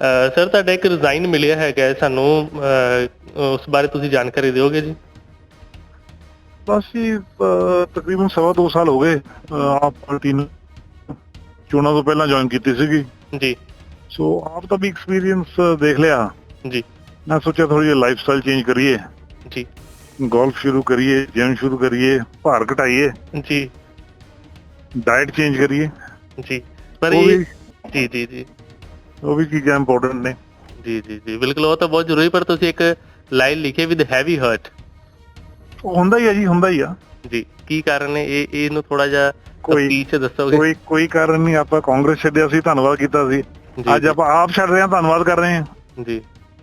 Sir ਤੁਹਾਡਾ ਇੱਕ resign ਮਿਲਿਆ ਹੈਗਾ ਸਾਨੂੰ ਉਸ ਬਾਰੇ ਤੁਸੀਂ ਜਾਣਕਾਰੀ ਦਿਓਗੇ ਜੀ? ਬਸ ਜੀ ਤਕਰੀਬਨ ਸਵਾ ਦੋ ਸਾਲ ਹੋ ਗਏ ਆਪ ਪਾਰਟੀ ਨੂੰ ਚੋਣਾਂ ਤੋਂ ਪਹਿਲਾਂ ਜੁਆਇਨ ਕੀਤੀ ਸੀਗੀ। ਜੀ। ਸੋ ਆਪ ਦਾ ਵੀ ਐਕਸਪੀਰੀਅੰਸ ਦੇਖ ਲਿਆ। ਜੀ। ਮੈਂ ਸੋਚਿਆ ਥੋੜੀ ਜਿਹੀ ਲਾਈਫ ਸਟਾਈਲ ਚੇਂਜ ਕਰੀਏ। ਜੀ। ਗੋਲਫ ਸ਼ੁਰੂ ਕਰੀਏ ਜਿਮ ਸ਼ੁਰੂ ਕਰੀਏ ਭਾਰ ਘਟਾਈਏ। ਜੀ। ਡਾਈਟ ਚੇਂਜ ਕਰੀਏ। ਜੀ। ਪਰ ਇਹ ਜੀ ਜੀ ਜੀ। ਉਹ ਵੀ ਚੀਜ਼ਾਂ ਇੰਪੋਰਟੈਂਟ ਨੇ। ਜੀ ਜੀ ਜੀ ਬਿਲਕੁਲ ਉਹ ਤਾਂ ਬਹੁਤ ਜ਼ਰੂਰੀ ਪਰ ਤੁਸੀਂ ਇੱਕ ਲਾਈਨ ਲਿਖੀ ਵਿਦ ਹੈਵੀ ਹਰਟ ਉਹ ਹੁੰਦਾ ਹੀ ਆ ਜੀ ਹੁੰਦਾ ਹੀ ਆ। ਜੀ ਕੀ ਕਾਰਨ ਹੈ ਇਹ ਇਹਨੂੰ ਥੋੜਾ ਜਿਹਾ ਕੋਈ ਤਫਤੀਸ਼ ਦੱਸੋਗੇ? ਕੋਈ ਕੋਈ ਕਾਰਨ ਨਹੀਂ ਆਪਾਂ ਕਾਂਗਰਸ ਛੱਡਿਆ ਸੀ ਧੰਨਵਾਦ ਕੀਤਾ ਸੀ। ਅੱਜ ਆਪਾਂ ਆਪ ਛੱਡ ਰਹੇ ਹਾਂ ਧੰਨਵਾਦ ਕਰ ਰਹੇ ਹਾਂ। ਜੀ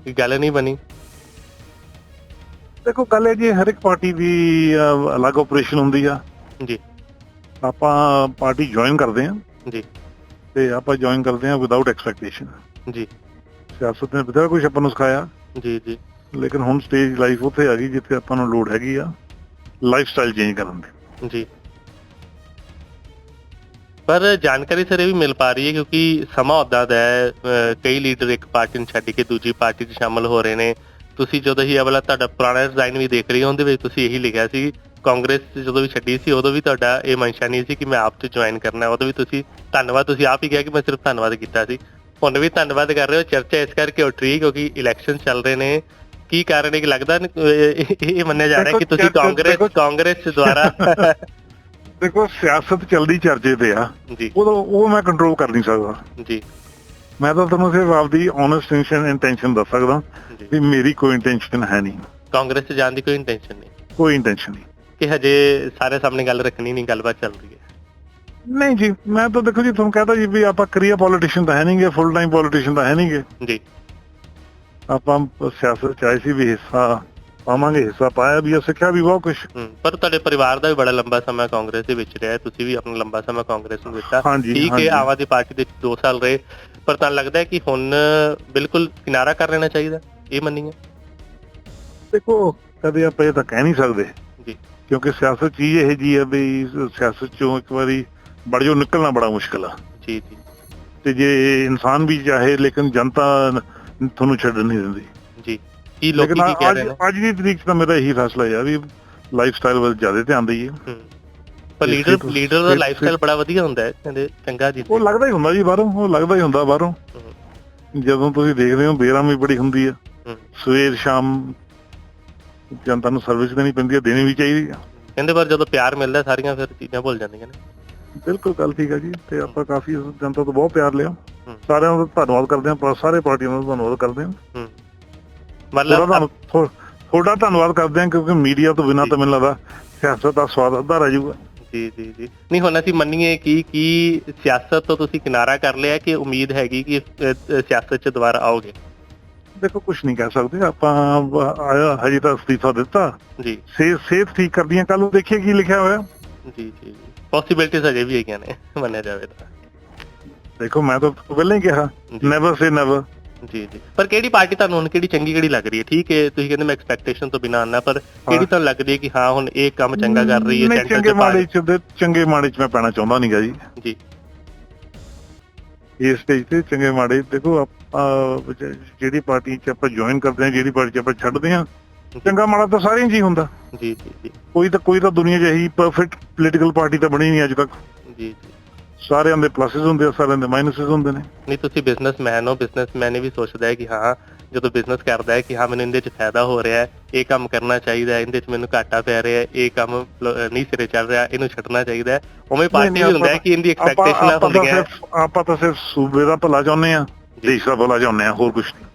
ਇਹ ਗੱਲ ਨਹੀਂ ਬਣੀ। ਦੇਖੋ ਗੱਲ ਇਹ ਜੀ ਹਰ ਇੱਕ ਪਾਰਟੀ ਦੀ ਅਲੱਗ ਆਪਰੇਸ਼ਨ ਹੁੰਦੀ ਆ। ਜੀ। ਆਪਾਂ ਪਾਰਟੀ ਜੁਆਇਨ ਕਰਦੇ ਹਾਂ। ਜੀ। ਤੇ ਆਪਾਂ ਜੁਆਇਨ ਕਰਦੇ ਹਾਂ ਵਿਦਆਊਟ ਐਕਸਪੈਕਟੇਸ਼ਨ ਜੀ। ਸਿਆਸਤ ਨੇ ਬਥੇਰਾ ਕੁਝ ਆਪਾਂ ਨੂੰ ਸਿਖਾਇਆ। ਜੀ ਜੀ। ਲੇਕਿਨ ਹੁਣ ਸਟੇਜ ਲਾਈਫ ਉੱਥੇ ਆ ਗਈ ਜਿੱਥੇ ਆਪਾਂ ਨੂੰ ਲੋੜ ਹੈਗੀ ਆ ਲਾਈਫ ਸਟਾਈਲ ਚੇਂਜ ਕਰਨ ਦੀ। ਜੀ। ਪਰ ਜਾਣਕਾਰੀ ਸਰ ਇਹ ਵੀ ਮਿਲ ਪਾ ਰਹੀ ਹੈ ਕਿਉਂਕਿ ਸਮਾਂ ਉਦਾਂ ਦਾ ਹੈ ਕਈ ਲੀਡਰ ਇੱਕ ਪਾਰਟੀ ਨੂੰ ਛੱਡ ਕੇ ਦੂਜੀ ਪਾਰਟੀ 'ਚ ਸ਼ਾਮਲ ਹੋ ਰਹੇ ਨੇ। ਤੁਸੀਂ ਜਦੋਂ ਹੀ ਇਹ ਵਾਲਾ ਤੁਹਾਡਾ ਪੁਰਾਣਾ ਡਿਜ਼ਾਈਨ ਵੀ ਦੇਖ ਰਹੀ ਹੋ ਉਹਦੇ ਵਿੱਚ ਤੁਸੀਂ ਇਹੀ ਲਿਖਿਆ ਸੀ ਕਾਂਗਰਸ ਜਦੋਂ ਵੀ ਛੱਡੀ ਸੀ ਉਦੋਂ ਵੀ ਤੁਹਾਡਾ ਇਹ ਮਨਸ਼ਾ ਨਹੀਂ ਸੀ ਕਿ ਮੈਂ ਆਪ 'ਚ ਜੁਆਇਨ ਕਰਨਾ ਉਦੋਂ ਵੀ ਤੁਸੀਂ ਧੰਨਵਾਦ ਤੁਸੀਂ ਆਪ ਹੀ ਕਿਹਾ ਕਿ ਮੈਂ ਸਿਰਫ ਧੰਨਵਾਦ ਕੀਤਾ ਸੀ। ਹੁਣ ਵੀ ਧੰਨਵਾਦ ਕਰ ਰਹੇ ਹੋ ਚਰਚਾ ਇਸ ਕਰਕੇ ਉੱਠ ਰਹੀ ਕਿਉਂਕਿ ਇਲੈਕਸ਼ਨ ਚੱਲ ਰਹੇ ਨੇ। ਕੀ ਕਾਰਨ ਹੈ ਕਿ ਲੱਗਦਾ ਇਹ ਮੰਨਿਆ ਜਾ ਰਿਹਾ ਕਿ ਤੁਸੀਂ ਕਾਂਗਰਸ ਕਾਂਗਰਸ ਦੁਆਰਾ ਦੇਖੋ ਸਿਆਸਤ ਚੱਲਦੀ ਚਰਚੇ ਤੇ ਆ। ਜੀ। ਉਹ ਉਹ ਮੈਂ ਕੰਟਰੋਲ ਕਰ ਨਹੀਂ ਸਕਦਾ। ਜੀ। ਮੈਂ ਤਾਂ ਤੁਹਾਨੂੰ ਸਿਰਫ ਆਪਦੀ ਓਨੈਸਟ ਇੰਟੈਂਸ਼ਨ ਦੱਸ ਸਕਦਾ ਵੀ ਮੇਰੀ ਕੋਈ ਇੰਟੈਂਸ਼ਨ ਹੈ ਨਹੀਂ। ਕਾਂਗਰਸ 'ਚ ਜਾਣ ਦੀ ਕੋਈ ਇੰਟੈਂਸ਼ਨ ਨਹੀਂ। ਕੋਈ ਇੰਟੈਂਸ਼ਨ ਨਹੀਂ। ਕਿ ਹਜੇ ਸਾਰੇ ਸਾਹਮਣੇ ਗੱਲ ਰੱਖਣੀ ਨਹੀਂ ਗੱਲਬਾਤ ਚੱਲ ਰਹੀ ਹੈ। ਨਹੀਂ ਜੀ ਮੈਂ ਤਾਂ ਦੇਖੋ ਜੀ ਤੁਹਾਨੂੰ ਕਹਤਾ ਜੀ ਵੀ ਆਪਾਂ ਕਰੀਅਰ ਪੋਲੀਟੀਸ਼ੀਅਨ ਤਾਂ ਹੈ ਨਹੀਂਗੇ ਫੁੱਲ ਟਾਈਮ ਪੋਲੀਟੀਸ਼ੀਅਨ ਤਾਂ ਹੈ ਨਹੀਂਗੇ ਜੀ। ਆਪਾਂ ਸਿਆਸਤ ਚ ਆਏ ਸੀ ਵੀ ਹਿੱਸਾ ਪਾਵਾਂਗੇ ਹਿੱਸਾ ਪਾਇਆ ਵੀ ਆ ਸਿੱਖਿਆ ਵੀ ਬਹੁਤ ਕੁਝ ਪਰ ਤੁਹਾਡੇ ਪਰਿਵਾਰ ਦਾ ਵੀ ਬੜਾ ਲੰਬਾ ਸਮਾਂ ਕਾਂਗਰਸ ਦੇ ਵਿੱਚ ਰਿਹਾ। ਤੁਸੀਂ ਵੀ ਆਪਣਾ ਲੰਬਾ ਸਮਾਂ ਕਾਂਗਰਸ ਨੂੰ ਦਿੱਤਾ। ਠੀਕ। ਹੈ ਆਮ ਆਦਮੀ ਪਾਰਟੀ ਦੇ 2 ਸਾਲ ਰਹੇ ਪਰ ਤੁਹਾਨੂੰ ਲੱਗਦਾ ਹੈ ਕਿ ਹੁਣ ਬਿਲਕੁਲ ਕਿਨਾਰਾ ਕਰ ਲੈਣਾ ਚਾਹੀਦਾ ਇਹ ਮੰਨੀਏ? ਦੇਖੋ ਕਦੇ ਆਪਾਂ ਇਹ ਤਾਂ ਕਹਿ ਨਹੀਂ ਸਕਦੇ। ਕਿਉਂਕਿ ਸਿਆਸਤ ਚੀਜ਼ ਇਹ ਜੀ ਹੈ ਵੀ ਸਿਆਸਤ ਚੋਂ ਇੱਕ ਵਾਰੀ ਬੜ ਜੋ ਨਿਕਲਣਾ ਬੜਾ ਮੁਸ਼ਕਲ ਆ। ਜੀ ਜੀ। ਤੇ ਜੇ ਇਨਸਾਨ ਵੀ ਚਾਹੇ ਲੇਕਿਨ ਜਨਤਾ ਤੁਹਾਨੂੰ ਛੱਡਣ ਨਹੀਂ ਦਿੰਦੀ। ਜੀ। ਕੀ ਲੋਕੀ ਕੀ ਕਹਿ ਰਹੇ ਨੇ? ਅੱਜ ਦੀ ਤਰੀਕ ਤਾਂ ਮੇਰਾ ਇਹੀ ਫੈਸਲਾ ਹੈ ਵੀ ਲਾਈਫ ਸਟਾਈਲ ਵੱਲ ਜ਼ਿਆਦਾ ਧਿਆਨ ਦਈਏ। ਪਰ ਲੀਡਰ ਲੀਡਰ ਦਾ ਲਾਈਫ ਸਟਾਈਲ ਬੜਾ ਵਧੀਆ ਹੁੰਦਾ ਹੈ ਕਹਿੰਦੇ ਚੰਗਾ ਜੀ। ਉਹ ਲੱਗਦਾ ਹੀ ਹੁੰਦਾ ਜੀ ਬਾਹਰੋਂ ਉਹ ਲੱਗਦਾ ਹੀ ਹੁੰਦਾ ਬਾਹਰੋਂ। ਜਦੋਂ ਤੁਸੀਂ ਦੇਖਦੇ ਹੋ ਬੇਰਾਮੀ ਬੜੀ ਹੁੰਦੀ ਆ। ਸਵੇਰ ਸ਼ਾਮ ਜਨਤਾ ਨੂੰ ਸਰਵਿਸ ਦੇਣੀ ਪੈਂਦੀ ਹੈ ਦੇਣੀ ਵੀ ਚਾਹੀਦੀ ਆ ਕਹਿੰਦੇ ਪਰ ਜਦੋਂ ਪਿਆਰ ਮਿਲਦਾ ਸਾਰੀਆਂ ਫਿਰ ਚੀਜ਼ਾਂ ਭੁੱਲ ਜਾਂਦੀਆਂ ਨੇ। ਬਿਲਕੁਲ ਗੱਲ ਠੀਕ ਹੈ ਜੀ ਤੇ ਆਪਾਂ ਕਾਫੀ ਜਨਤਾ ਤੋਂ ਬਹੁਤ ਪਿਆਰ ਲਿਆ। ਸਾਰਿਆਂ ਦਾ ਧੰਨਵਾਦ ਕਰਦੇ ਹਾਂ ਪਰ ਸਾਰੇ ਪਾਰਟੀਆਂ ਦਾ ਧੰਨਵਾਦ ਕਰਦੇ ਹਾਂ। ਮਤਲਬ ਥੋੜਾ ਧੰਨਵਾਦ ਕਰਦੇ ਹਾਂ ਕਿਉਂਕਿ ਮੀਡੀਆ ਤੋਂ ਬਿਨਾਂ ਤਾਂ ਮੈਨੂੰ ਲੱਗਦਾ ਸਿਆਸਤ ਦਾ ਸਵਾਦ ਅੱਧਾ ਰਹਿ ਜਾਊਗਾ। ਜੀ ਜੀ ਜੀ। ਨਹੀਂ ਹੁਣ ਅਸੀਂ ਮੰਨੀਏ ਕਿ ਕੀ ਸਿਆਸਤ ਤੋਂ ਤੁਸੀਂ ਕਿਨਾਰਾ ਕਰ ਲਿਆ ਕਿ ਉਮੀਦ ਹੈਗੀ ਕਿ ਸਿਆਸਤ 'ਚ ਦੁਬਾਰਾ ਆਓਗੇ? ਦੇਖੋ ਕੁਝ ਨਹੀਂ ਕਹਿ ਸਕਦੇ। ਆਪਾਂ ਆਇਆ ਹਜੇ ਤਾਂ ਅਸਤੀਫਾ ਦਿੱਤਾ। ਜੀ। ਸਿਹਤ ਸਿਹਤ ਠੀਕ ਕਰਦੀਆਂ ਕੱਲ ਨੂੰ ਦੇਖੀਏ ਕੀ ਲਿਖਿਆ ਹੋਇਆ। ਜੀ ਜੀ। ਪੋਸਿਬਿਲਿਟੀਜ਼ ਅਜੇ ਵੀ ਹੈਗੀਆਂ ਨੇ ਮੰਨਿਆ ਜਾਵੇ ਤਾਂ। ਦੇਖੋ ਮੈਂ ਤਾਂ ਪਹਿਲਾਂ ਹੀ ਕਿਹਾ। ਨੈਵਰ ਸੇ ਨੈਵਰ ਜੀ ਜੀ। ਪਰ ਕਿਹੜੀ ਪਾਰਟੀ ਤੁਹਾਨੂੰ ਹੁਣ ਕਿਹੜੀ ਚੰਗੀ ਕਿਹੜੀ ਲੱਗ ਰਹੀ ਹੈ? ਠੀਕ ਹੈ ਤੁਸੀਂ ਕਹਿੰਦੇ ਮੈਂ ਐਕਸਪੈਕਟੇਸ਼ਨ ਤੋਂ ਬਿਨਾਂ ਆਨਾ ਪਰ ਕਿਹੜੀ ਤੁਹਾਨੂੰ ਲੱਗਦੀ ਹੈ ਕਿ ਹਾਂ ਹੁਣ ਇਹ ਕੰਮ ਚੰਗਾ ਕਰ ਰਹੀ ਹੈ ਚੰਗੇ ਪਾਰਟੀ- ਦੇ- ਚੰਗੇ ਮਾੜੇ ਚ ਮੈਂ ਪੈਣਾ ਚਾਹੁੰਦਾ ਨਹੀਂਗਾ ਜੀ। ਜੀ। ਇਸ ਸਟੇਜ ਤੇ ਚੰਗੇ ਮਾੜੇ ਦੇਖੋ ਜਿਹੜੀ ਪਾਰਟੀ ਚ ਆਪਾਂ ਜੁਆਇਨ ਕਰਦੇ ਹਾਂ ਜਿਹੜੀ ਪਾਰਟੀ ਚ ਆਪਾਂ ਛੱਡਦੇ ਹਾਂ ਚੰਗਾ ਮਾੜਾ ਤਾਂ ਸਾਰਿਆਂ 'ਚ ਹੀ ਹੁੰਦਾ। ਜੀ ਜੀ ਜੀ। ਕੋਈ ਤਾਂ ਕੋਈ ਤਾਂ ਦੁਨੀਆ 'ਚ ਇਹੀ ਪਰਫੈਕਟ ਪੋਲੀਟੀਕਲ ਪਾਰਟੀ ਤਾਂ ਬਣੀ ਨਹੀਂ ਅੱਜ ਤੱਕ। ਜੀ ਜੀ। ਸਾਰਿਆਂ ਦੇ ਪਲੱਸਸ ਹੁੰਦੇ ਆ ਸਾਰਿਆਂ ਦੇ ਮਾਈਨਸਸ ਹੁੰਦੇ ਨੇ। ਨਹੀਂ ਤੁਸੀਂ ਬਿਜ਼ਨਸਮੈਨ ਹੋ ਬਿਜ਼ਨਸਮੈਨ ਇਹ ਵੀ ਸੋਚਦਾ ਹੈ ਕਿ ਹਾਂ ਜਦੋਂ ਬਿਜ਼ਨਸ ਕਰਦਾ ਹੈ ਕਿ ਹਾਂ ਮੈਨੂੰ ਇਹਦੇ 'ਚ ਫਾਇਦਾ ਹੋ ਰਿਹਾ ਹੈ ਇਹ ਕੰਮ ਕਰਨਾ ਚਾਹੀਦਾ ਹੈ ਇਹਦੇ 'ਚ ਮੈਨੂੰ ਘਾਟਾ ਪੈ ਰਿਹਾ ਹੈ ਇਹ ਕੰਮ ਨਹੀਂ ਸਿਰੇ ਚੱਲ ਰਿਹਾ ਇਹਨੂੰ ਛੱਡਣਾ ਚਾਹੀਦਾ ਹੈ। ਉਵੇਂ ਪਾਰਟੀ ਵੀ ਹੁੰਦਾ ਹੈ ਕਿ ਇਹਦੀ ਐਕਸਪੈਕਟੇਸ਼ਨਾਂ ਆਪਾਂ ਤਾਂ ਹੁੰਦੀਆਂ ਸਿਰਫ ਆਪਾਂ ਤਾਂ ਸਿਰਫ ਸੂਬੇ ਦਾ ਭਲਾ ਚਾਹੁੰਦੇ ਆ। ਦੇਸ਼ ਦਾ ਭਲਾ ਚਾਹੁੰਦੇ ਆ ਹੋਰ ਕੁਝ ਨਹੀਂ।